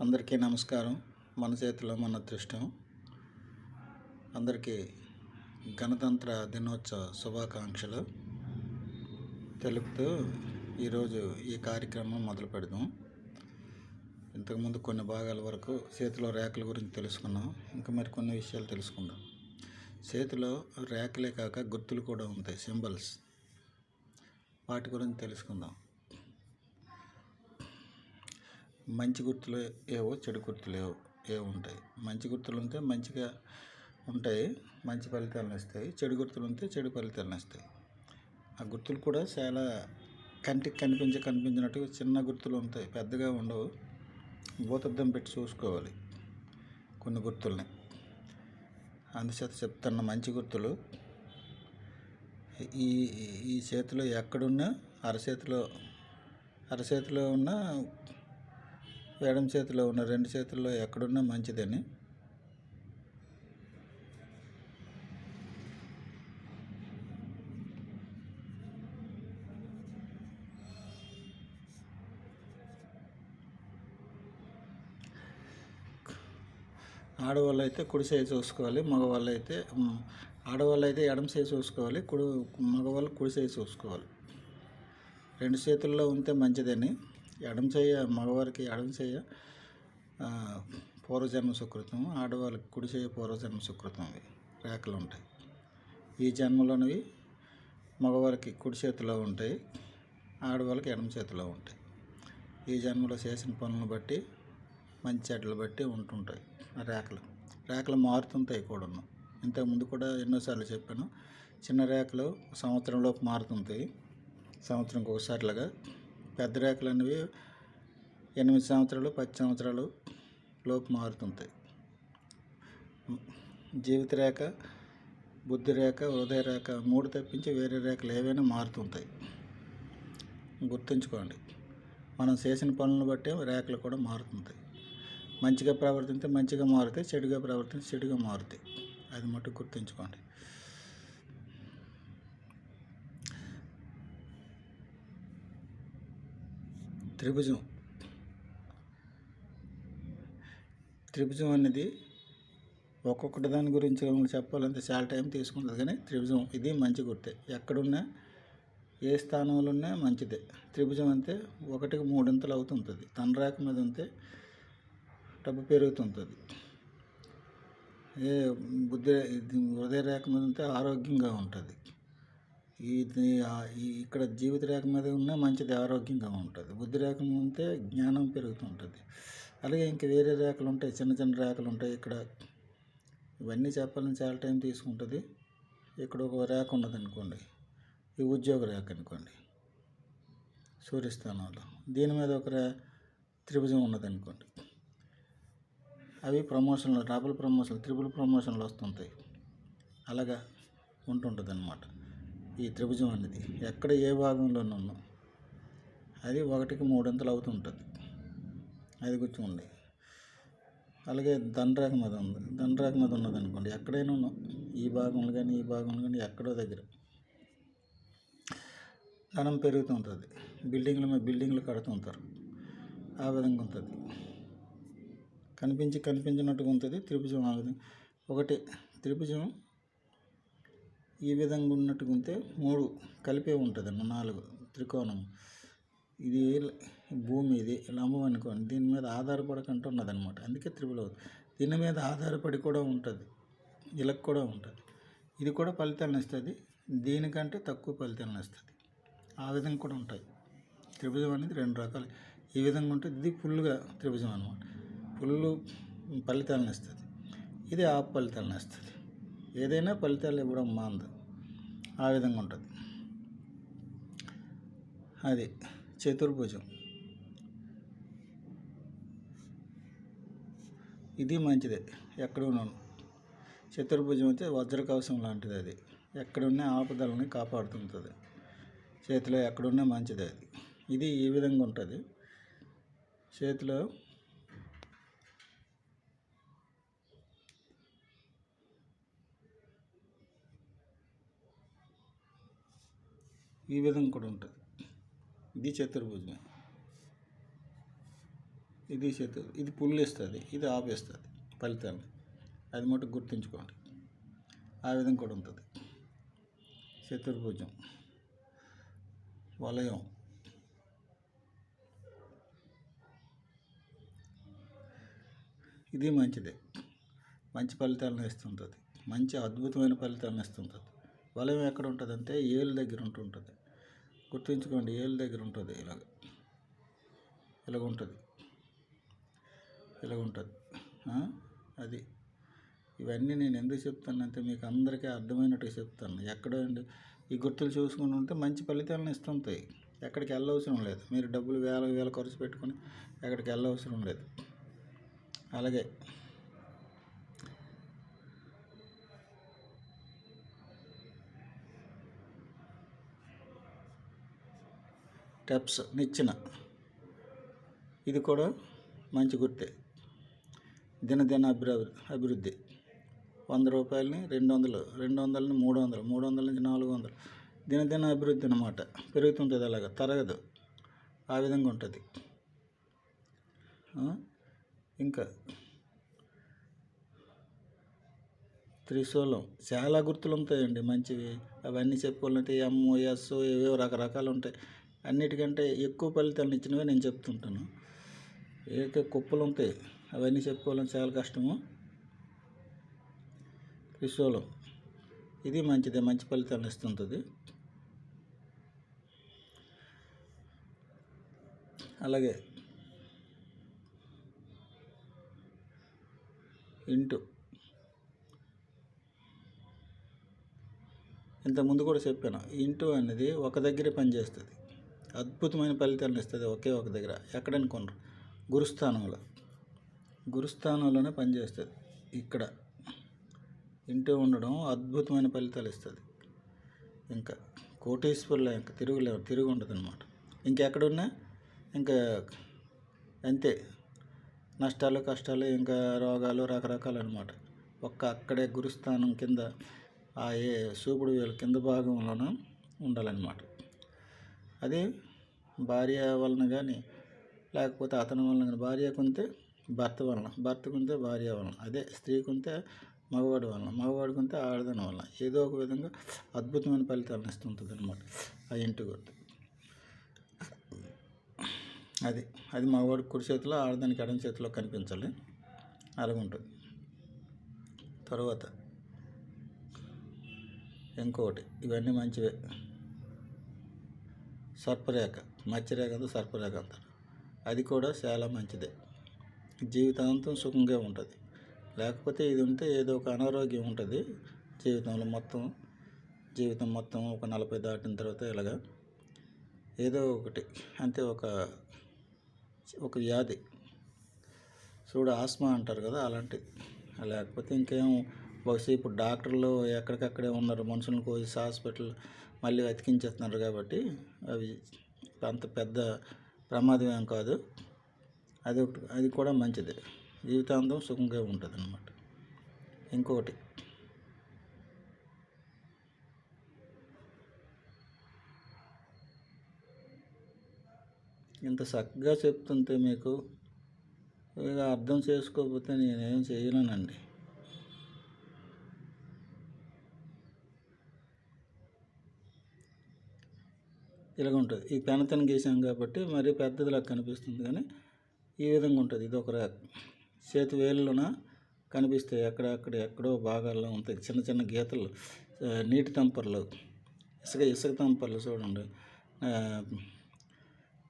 అందరికీ నమస్కారం. మన చేతిలో మన అదృష్టం. అందరికీ గణతంత్ర దినోత్సవ శుభాకాంక్షలు. తెలుపుతూ ఈరోజు ఈ కార్యక్రమం మొదలు పెడదాం. ఇంతకుముందు కొన్ని భాగాల వరకు చేతిలో రేఖల గురించి తెలుసుకున్నాం. ఇంకా మరి కొన్ని విషయాలు తెలుసుకుందాం. చేతిలో రేఖలే కాక గుర్తులు కూడా ఉంటాయి సింబల్స్. వాటి గురించి తెలుసుకుందాం. మంచి గుర్తులు ఏవో చెడు గుర్తులు ఏవో ఏవో ఉంటాయి. మంచి గుర్తులు ఉంటే మంచిగా ఉంటాయి మంచి ఫలితాలను ఇస్తాయి చెడు గుర్తులు ఉంటే చెడు ఫలితాలను ఇస్తాయి ఆ గుర్తులు కూడా చాలా కంటికి కనిపించే కనిపించినట్టు చిన్న గుర్తులు ఉంటాయి. పెద్దగా ఉండవు. భూతద్దం పెట్టి చూసుకోవాలి కొన్ని గుర్తుల్ని. అందుచేత చెప్తున్న మంచి గుర్తులు ఈ ఈ చేతిలో ఎక్కడున్నా అరచేతిలో అరచేతిలో ఉన్న ఎడమ చేతిలో ఉన్న రెండు చేతుల్లో ఎక్కడున్నా మంచిదని. ఆడవాళ్ళు అయితే కుడి సైజ్ చూసుకోవాలి మగవాళ్ళు అయితే ఆడవాళ్ళు అయితే ఎడమ సైజ్ చూసుకోవాలి కుడి మగవాళ్ళు కుడి సైజ్ చూసుకోవాలి. రెండు చేతుల్లో ఉంటే మంచిదని. ఎడం చేయ మగవారికి ఎడం చేయ పూర్వజన్మ సుకృతం ఆడవాళ్ళకి కుడి చేయ పూర్వజన్మ సుకృతం అవి రేఖలు ఉంటాయి. ఈ జన్మలోనివి మగవారికి కుడి చేతిలో ఉంటాయి ఆడవాళ్ళకి ఎడమ చేతిలో ఉంటాయి. ఈ జన్మలో చేసిన పనులను బట్టి మంచి చెడ్డలు బట్టి ఉంటుంటాయి ఆ రేఖలు. రేఖలు మారుతుంటాయి కూడాను. ఇంతకుముందు కూడా ఎన్నోసార్లు చెప్పాను చిన్న రేఖలు సంవత్సరంలోపు మారుతుంటాయి. సంవత్సరంకి ఒకసారిలాగా పెద్ద రేఖలు అనేవి ఎనిమిది సంవత్సరాలు పది సంవత్సరాలు లోపు మారుతుంటాయి. జీవిత రేఖ బుద్ధి రేఖ హృదయ రేఖ మూడు తప్పించి వేరే రేఖలు ఏవైనా మారుతుంటాయి. గుర్తుంచుకోండి మనం చేసిన పనులను బట్టి రేఖలు కూడా మారుతుంటాయి. మంచిగా ప్రవర్తిస్తే మంచిగా మారుతాయి చెడుగా ప్రవర్తిస్తే చెడుగా మారుతాయి. అది మటుకు గుర్తుంచుకోండి. త్రిభుజం. త్రిభుజం అనేది ఒక్కొక్కటి దాని గురించి చెప్పాలంటే చాలా టైం తీసుకుంటుంది కానీ త్రిభుజం ఇది మంచి గుర్తే. ఎక్కడున్నా ఏ స్థానంలో ఉన్నా మంచిదే. త్రిభుజం అంటే ఒకటికి మూడింతలు అవుతుంటుంది. తన రేఖ మీద ఉంటే డబ్బు పెరుగుతుంటుంది. ఏ బుద్ధి హృదయ రేఖ మీద ఉంటే ఆరోగ్యంగా ఉంటుంది. ఇది ఈ ఇక్కడ జీవిత రేఖ మీద ఉన్నా మంచిది ఆరోగ్యంగా ఉంటుంది. బుద్ధి రేఖ ఉంటే జ్ఞానం పెరుగుతుంటుంది. అలాగే ఇంక వేరే రేఖలు ఉంటాయి చిన్న చిన్న రేఖలు ఉంటాయి. ఇక్కడ ఇవన్నీ చెప్పాలని చాలా టైం తీసుకుంటుంది. ఇక్కడ ఒక రేఖ ఉన్నది అనుకోండి ఈ ఉద్యోగ రేఖ అనుకోండి సూర్యస్థానంలో. దీని మీద ఒక రే త్రిభుజం ఉన్నది అనుకోండి. అవి ప్రమోషన్లు డబుల్ ప్రమోషన్లు త్రిపుల్ ప్రమోషన్లు వస్తుంటాయి. అలాగా ఉంటుంటుంది అనమాట ఈ త్రిభుజం అనేది ఎక్కడ ఏ భాగంలోనూ అది ఒకటికి మూడింతలు అవుతుంటుంది. అది గుర్తుండి అలాగే దండరేఖ మీద ఉంది. దండరేఖ మీద ఉన్నది అనుకోండి ఎక్కడైనా ఉన్నాం ఈ భాగంలో కానీ ఈ భాగంలో కానీ ఎక్కడో దగ్గర ధనం పెరుగుతుంటుంది. బిల్డింగ్ల మీద బిల్డింగ్లు కడుతుంటారు. ఆ విధంగా ఉంటుంది. కనిపించి కనిపించినట్టుగా ఉంటుంది. త్రిభుజం ఆ విధంగా. ఒకటి త్రిభుజం ఈ విధంగా ఉన్నట్టుగా ఉంటే మూడు కలిపే ఉంటుంది నాలుగు త్రికోణం. ఇది భూమి ఇది లంబం అనుకోండి దీని మీద ఆధారపడకుండా ఉన్నది అనమాట అందుకే త్రిపుల దీని మీద ఆధారపడి కూడా ఉంటుంది ఇలా కూడా ఉంటుంది. ఇది కూడా ఫలితాలను ఇస్తుంది దీనికంటే తక్కువ ఫలితాలను ఇస్తుంది. ఆ విధంగా కూడా ఉంటాయి. త్రిభుజం అనేది రెండు రకాలు. ఈ విధంగా ఉంటుంది ఇది ఫుల్గా త్రిభుజం అనమాట ఫుల్ ఫలితాలను ఇస్తుంది. ఇది ఆఫ్ ఫలితాలను ఇస్తుంది. ఏదైనా ఫలితాలు ఇవ్వడం మాంది. ఆ విధంగా ఉంటుంది. అది చతుర్భుజం. ఇది మంచిదే. ఎక్కడ ఉన్నాను? చతుర్భుజం అయితే వజ్రకవశం లాంటిది అది. ఎక్కడున్న ఆపదలని కాపాడుతుంటుంది. చేతిలో ఎక్కడున్నా మంచిది అది. ఇది ఈ విధంగా ఉంటుంది. చేతిలో ఈ విధంగా కూడా ఉంటుంది. ఇది చతుర్భుజం ఇది చతుర్ ఇది పుల్లు ఇస్తుంది ఇది ఆపేస్తుంది ఫలితాన్ని అది మటుకు గుర్తుంచుకోండి. ఆ విధంగా కూడా ఉంటుంది. చతుర్భుజం. వలయం. ఇది మంచిదే. మంచి ఫలితాలను ఇస్తుంటుంది. మంచి అద్భుతమైన ఫలితాలను ఇస్తుంటుంది. వలయం ఎక్కడ ఉంటుంది అంటే ఏలు దగ్గర ఉంటుంటుంది గుర్తుంచుకోండి ఏలు దగ్గర ఉంటుంది ఇలాగ ఇలాగ ఉంటుంది ఇలాగ ఉంటుంది అది. ఇవన్నీ నేను ఎందుకు చెప్తానంటే మీకు అందరికీ అర్థమైనట్టు చెప్తాను. ఎక్కడో అండి ఈ గుర్తులు చూసుకుని ఉంటే మంచి ఫలితాలను ఇస్తుంటాయి. ఎక్కడికి వెళ్ళవసరం లేదు. మీరు డబ్బులు వేల వేల ఖర్చు పెట్టుకొని ఎక్కడికి వెళ్ళవసరం లేదు. అలాగే. స్టెప్స్ నిచ్చిన. ఇది కూడా మంచి గుర్తే. దినదిన అభివృద్ధి అభివృద్ధి. వంద రూపాయలని రెండు వందలు రెండు వందలని మూడు వందలు మూడు వందల నుంచి నాలుగు వందలు. దినదిన అభివృద్ధి అన్నమాట. పెరుగుతుంటుంది అలాగ తరగదు. ఆ విధంగా ఉంటుంది. ఇంకా త్రిశూలం. చాలా గుర్తులు ఉంటాయండి మంచివి. అవన్నీ చెప్పుకోవాలంటే ఎంఓఎస్ ఏవేవో రకరకాలు ఉంటాయి. అన్నిటికంటే ఎక్కువ ఫలితాలను ఇచ్చినవే నేను చెప్తుంటాను. ఏదైతే కుప్పలు ఉంటాయి. అవన్నీ చెప్పుకోవాలని చాలా కష్టము. త్రిశూలం ఇది మంచిదే. మంచి ఫలితాలను ఇస్తుంటుంది. అలాగే ఇంటు. ఇంతకుముందు కూడా చెప్పాను. ఇంటూ అనేది ఒక దగ్గరే పనిచేస్తుంది. అద్భుతమైన ఫలితాలను ఇస్తుంది ఒకే ఒక దగ్గర. ఎక్కడనుకున్నారు గురుస్థానంలో. గురుస్థానంలోనే పనిచేస్తుంది ఇక్కడ. ఇంటి ఉండడం అద్భుతమైన ఫలితాలు ఇస్తుంది. ఇంకా కోటేశ్వర్లో ఇంకా తిరుగులే తిరుగు ఉండదు అనమాట ఇంకెక్కడున్నా ఇంకా అంతే. నష్టాలు కష్టాలు ఇంకా రోగాలు రకరకాలు అనమాట ఒక్క అక్కడే గురుస్థానం కింద ఆ ఏ సూపుడు వేలు కింద భాగంలోన ఉండాలన్నమాట. అదే భార్య వలన కానీ లేకపోతే అతని వలన కానీ భార్య కొంతే భర్త వలన భర్త కొంతే భార్య వలన అదే స్త్రీ కొంతే మగవాడి వలన మగవాడి కొంతే ఆడదాని వలన ఏదో ఒక విధంగా అద్భుతమైన ఫలితాలను ఇస్తుంటుంది అనమాట ఆ ఇంటి గుర్తు. అది అది మగవాడి కుడి చేతిలో ఆడదానికి ఎడమ చేతిలో కనిపించాలి. అలాగుంటుంది. తర్వాత ఇంకొకటి ఇవన్నీ మంచివే. సర్పరేఖ మత్స్యరేఖ అంతా సర్పరేఖ అంటారు. అది కూడా చాలా మంచిదే. జీవితాంతం సుఖంగా ఉంటుంది. లేకపోతే ఇది ఉంటే ఏదో ఒక అనారోగ్యం ఉంటుంది. జీవితంలో మొత్తం జీవితం మొత్తం ఒక నలభై దాటిన తర్వాత ఇలాగా ఏదో ఒకటి అంటే ఒక ఒక వ్యాధి. చూడు ఆస్మా అంటారు కదా అలాంటిది లేకపోతే ఇంకేం బహుశా ఇప్పుడు డాక్టర్లు ఎక్కడికక్కడే ఉన్నారు మనుషులను కోసి హాస్పిటల్ మళ్ళీ అతికించేస్తున్నారు కాబట్టి అవి అంత పెద్ద ప్రమాదం ఏం కాదు. అది ఒకటి అది కూడా మంచిది. జీవితాంతం సుఖంగా ఉంటుంది అన్నమాట ఇంకొకటి. ఇంత చక్కగా చెప్తుంటే మీకు ఇక అర్థం చేసుకోకపోతే నేనేం చేయలేనండి. ఇలాగ ఉంటుంది. ఈ పెనతను గీసాం కాబట్టి మరీ పెద్దదిలా కనిపిస్తుంది కానీ ఈ విధంగా ఉంటుంది. ఇది ఒక రా- చేతి వేలులోన కనిపిస్తాయి. ఎక్కడెక్కడ ఎక్కడో భాగాల్లో ఉంటాయి. చిన్న చిన్న గీతలు నీటి తంపర్లు ఇసుక ఇసుక తంపర్లు చూడండి.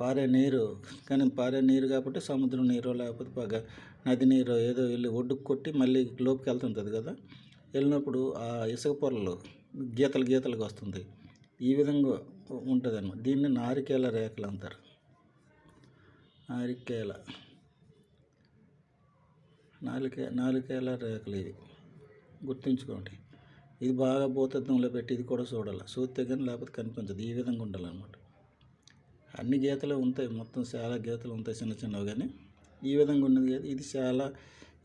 పారే నీరు కానీ పారే నీరు కాబట్టి సముద్రం నీరు లేకపోతే బాగా నది నీరు ఏదో వెళ్ళి ఒడ్డుకు కొట్టి మళ్ళీ లోపుకి వెళ్తుంటుంది కదా. వెళ్ళినప్పుడు ఆ ఇసుక పొరలు గీతలు గీతలుగా వస్తుంది. ఈ విధంగా ఉంటుంది అనమాట దీన్ని నారికేల రేఖలు అంటారు. నారికేల. నాలుకే నాలుకేల రేఖలు ఇవి. గుర్తుంచుకోండి. ఇది బాగా భూతత్వంలో పెట్టి ఇది కూడా చూడాలి. చూస్తే కానీ లేకపోతే కనిపించదు. ఈ విధంగా ఉండాలన్నమాట. అన్ని గీతలు ఉంటాయి. మొత్తం చాలా గీతలు ఉంటాయి చిన్న చిన్నవి కానీ. ఈ విధంగా ఉన్నది కదా. ఇది చాలా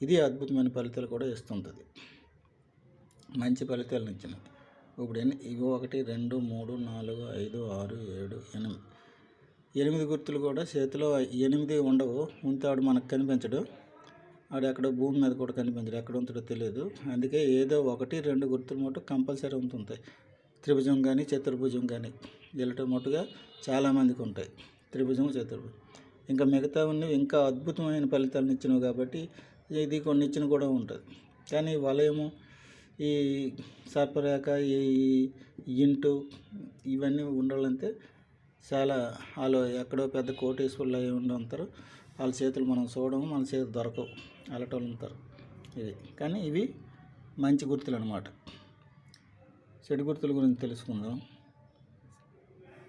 ఇది అద్భుతమైన ఫలితాలు కూడా ఇస్తుంటుంది. మంచి ఫలితాలు ఇచ్చినది ఇప్పుడు ఎన్ని ఇవి ఒకటి రెండు మూడు నాలుగు ఐదు ఆరు ఏడు ఎనిమిది ఎనిమిది గుర్తులు కూడా చేతిలో ఎనిమిది ఉండవు. ఉంటే ఆడు మనకు కనిపించడు. ఆడు ఎక్కడ భూమి మీద కూడా కనిపించడు. ఎక్కడ ఉంటుందో తెలియదు. అందుకే ఏదో ఒకటి రెండు గుర్తులు మటు కంపల్సరీ ఉంటుంటాయి. త్రిభుజం కానీ చతుర్భుజం కానీ వీళ్ళతో మటుగా చాలామందికి ఉంటాయి. త్రిభుజం చతుర్భుజం. ఇంకా మిగతా ఉన్నవి ఇంకా అద్భుతమైన ఫలితాలను ఇచ్చినవి కాబట్టి ఇది కొన్ని ఇచ్చిన కూడా ఉంటుంది. కానీ వలయము ఈ సర్పరేఖ ఈ ఇంటు ఇవన్నీ ఉండాలంటే చాలా వాళ్ళు ఎక్కడో పెద్ద కోటేశ్వర్లు అయి ఉంటారు. వాళ్ళ చేతులు మనం చూడము మన చేతులు దొరకవు. అలటోళ్ళు ఉంటారు. ఇవి. కానీ ఇవి మంచి గుర్తులు అనమాట చెడు గుర్తుల గురించి తెలుసుకుందాం.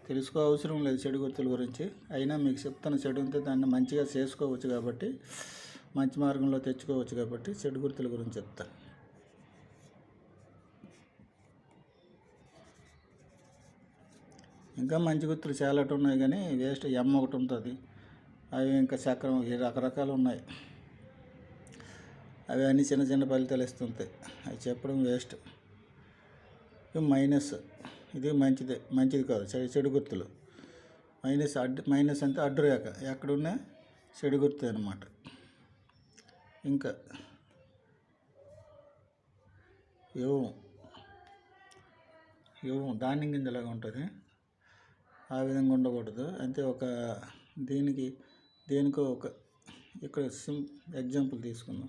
తెలుసుకో అవసరం లేదు చెడు గుర్తుల గురించి. అయినా మీకు చెప్తాను చెడు ఉంటే దాన్ని మంచిగా చేసుకోవచ్చు కాబట్టి మంచి మార్గంలో తెచ్చుకోవచ్చు కాబట్టి చెడు గుర్తుల గురించి చెప్తాను ఇంకా మంచి గుర్తులు చాలా ఉన్నాయి కానీ వేస్ట్ ఎమ్ ఒకటి ఉంటుంది. అవి ఇంకా చక్రం రకరకాలు ఉన్నాయి. అవి అన్నీ చిన్న చిన్న ఫలితాలు ఇస్తుంటాయి. అవి చెప్పడం వేస్ట్. మైనస్ ఇది మంచిదే. మంచిది కాదు. చెడు చెడు గుర్తులు మైనస్ అడ్డు మైనస్ అంటే అడ్డు రేఖ. ఎక్కడున్నా చెడు గుర్తు అనమాట ఇంకా యోగం యోగం ధాన్యం గింజలాగా ఉంటుంది. ఆ విధంగా ఉండకూడదు. అంటే ఒక దీనికి దేనికో ఒక ఇక్కడ సిం ఎగ్జాంపుల్ తీసుకుందాం.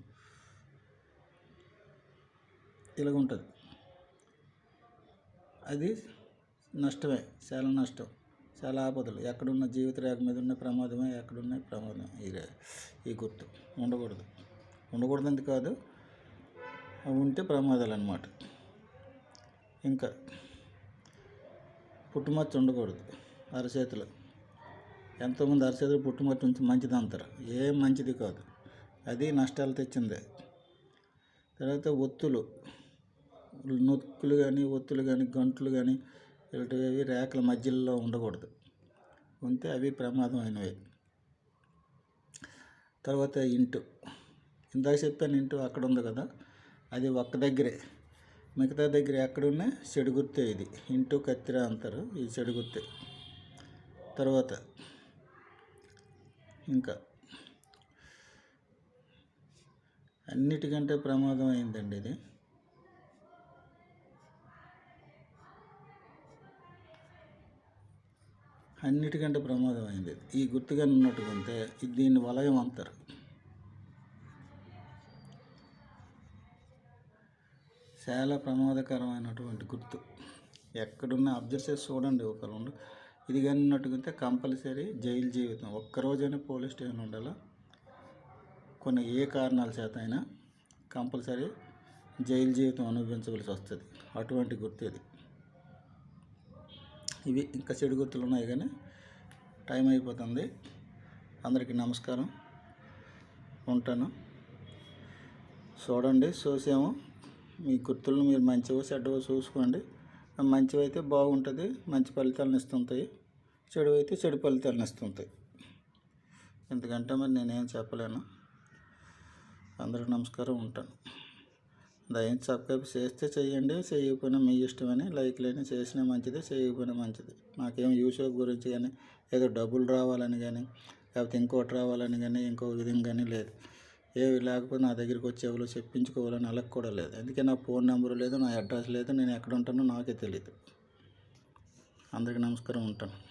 ఇలాగ ఉంటుంది. అది నష్టమే చాలా నష్టం చాలా ఆపదలు. ఎక్కడున్న జీవిత రేఖ మీద ఉన్న ప్రమాదమే ఎక్కడున్న ప్రమాదం ఈ ఈ గుర్తు. ఉండకూడదు. ఉండకూడదంటే కాదు అవి ఉంటే ప్రమాదాలు అన్నమాట ఇంకా పుట్టుమచ్చ ఉండకూడదు. అరచేతులు. ఎంతోమంది అరచేతులు పుట్టుమచ్చ ఉంచి మంచిది అంటారు. ఏం మంచిది కాదు. అది నష్టాలు తెచ్చిందే. తర్వాత ఒత్తులు. నొక్కులు కానీ ఒత్తులు కానీ గంటలు కానీ ఇలాంటివి రేఖల మధ్యలో ఉండకూడదు. ఉంటే అవి ప్రమాదమైనవి. తర్వాత ఇంటు. ఇందాక చెప్పాను ఇంటు అక్కడ ఉంది కదా. అది ఒక్క దగ్గరే. మిగతా దగ్గర ఎక్కడున్నా చెడుగుర్తే ఇది. ఇంటు కత్తిర అంటారు ఇది చెడుగుర్తే తర్వాత ఇంకా అన్నిటికంటే ప్రమాదం అయిందండి ఇది. అన్నిటికంటే ప్రమాదం అయింది. ఈ గుర్తుగా ఉన్నట్టుకుంటే దీన్ని వలయం అంటారు. చాలా ప్రమాదకరమైనటువంటి గుర్తు. ఎక్కడున్న అబ్జర్వ్ చేసి చూడండి ఒక రెండు ఇది కానీ ఉన్నట్టుకుంటే కంపల్సరీ జైలు జీవితం. ఒక్కరోజైనా పోలీస్ స్టేషన్ ఉండాలా? కొన్ని ఏ కారణాల చేత అయినా కంపల్సరీ జైలు జీవితం అనుభవించవలసి వస్తుంది. అటువంటి గుర్తు ఇది. ఇవి ఇంకా చెడు గుర్తులు ఉన్నాయి కానీ టైం అయిపోతుంది. అందరికీ నమస్కారం. ఉంటాను. చూడండి చూసాము మీ గుర్తులను మీరు మంచివో చెడ్డవో చూసుకోండి. మంచివి అయితే బాగుంటుంది మంచి ఫలితాలను ఇస్తుంటాయి. చెడు అయితే చెడు ఫలితాలను ఇస్తుంటాయి. ఎందుకంటే మరి నేనేం చెప్పలేను. అందరూ నమస్కారం ఉంటాను. దయచేసి సబ్స్క్రైబ్ చేస్తే చేయండి చేయకపోయినా మీ ఇష్టమని లైక్ లేని చేసినా మంచిది చేయకపోయినా మంచిది. నాకేం యూట్యూబ్ గురించి కానీ ఏదో డబ్బులు రావాలని కానీ లేకపోతే ఇంకోటి రావాలని కానీ ఇంకో విధంగా కానీ లేదు. ఏవి లేకపోతే నా దగ్గరికి వచ్చి ఎవరో చెప్పించుకోవాలని అలా కూడా లేదు. అందుకే నా ఫోన్ నెంబర్ లేదు నా అడ్రస్ లేదు నేను ఎక్కడ ఉంటానో నాకే తెలియదు అందరికీ నమస్కారం ఉంటాను.